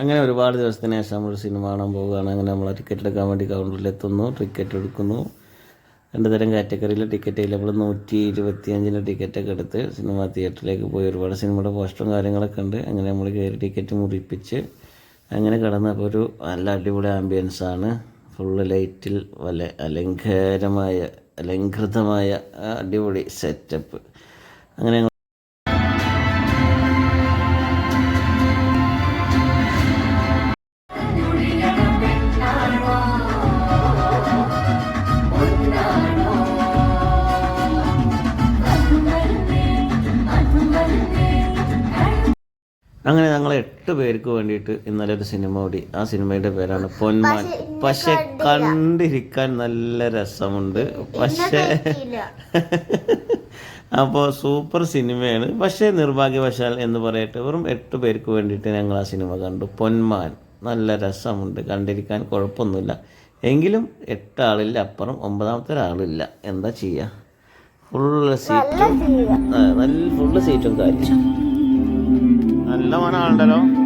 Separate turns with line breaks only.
അങ്ങനെ ഒരുപാട് ദിവസത്തിന് ശേഷം നമ്മൾ സിനിമ കാണാൻ പോവുകയാണ്. അങ്ങനെ നമ്മൾ ടിക്കറ്റ് എടുക്കാൻ വേണ്ടി കൗണ്ടറിൽ എത്തുന്നു. ടിക്കറ്റ് എടുക്കുന്നു. രണ്ട് തരം കാറ്റഗറിയിൽ ടിക്കറ്റ് നമ്മൾ നൂറ്റി ഇരുപത്തിയഞ്ചിന്റെ ടിക്കറ്റൊക്കെ എടുത്ത് സിനിമ തിയേറ്ററിലേക്ക് പോയി. ഒരുപാട് സിനിമയുടെ പോസ്റ്ററും കാര്യങ്ങളൊക്കെ ഉണ്ട്. അങ്ങനെ നമ്മൾ കയറി ടിക്കറ്റ് മുറിപ്പിച്ച് അങ്ങനെ കിടന്നപ്പോൾ ഒരു നല്ല അടിപൊളി ആംബിയൻസ് ആണ്. ഫുള്ള് ലൈറ്റിൽ വല്ല അലങ്കാരമായ അലങ്കൃതമായ അടിപൊളി സെറ്റപ്പ് അങ്ങനെ അങ്ങനെ ഞങ്ങൾ എട്ട് പേർക്ക് വേണ്ടിയിട്ട് ഇന്നലെ ഒരു സിനിമ ഓടി ആ സിനിമയുടെ പേരാണ് പൊന്മാൻ. പക്ഷെ കണ്ടിരിക്കാൻ നല്ല രസമുണ്ട്. പക്ഷേ അപ്പോൾ സൂപ്പർ സിനിമയാണ് പക്ഷേ നിർഭാഗ്യവശാൽ എന്ന് പറയട്ടെ വെറും എട്ട് പേർക്ക് വേണ്ടിയിട്ട് ഞങ്ങൾ ആ സിനിമ കണ്ടു. പൊന്മാൻ. നല്ല രസമുണ്ട്. കണ്ടിരിക്കാൻ കുഴപ്പമൊന്നുമില്ല. എങ്കിലും എട്ട് ആളില്ല അപ്പുറം ഒമ്പതാമത്തെ ഒരാളില്ല എന്താ ചെയ്യുക ഫുള്ള് സീറ്റും നല്ല ഫുള്ള് സീറ്റും കാര്യം നല്ല മണമുണ്ടല്ലോ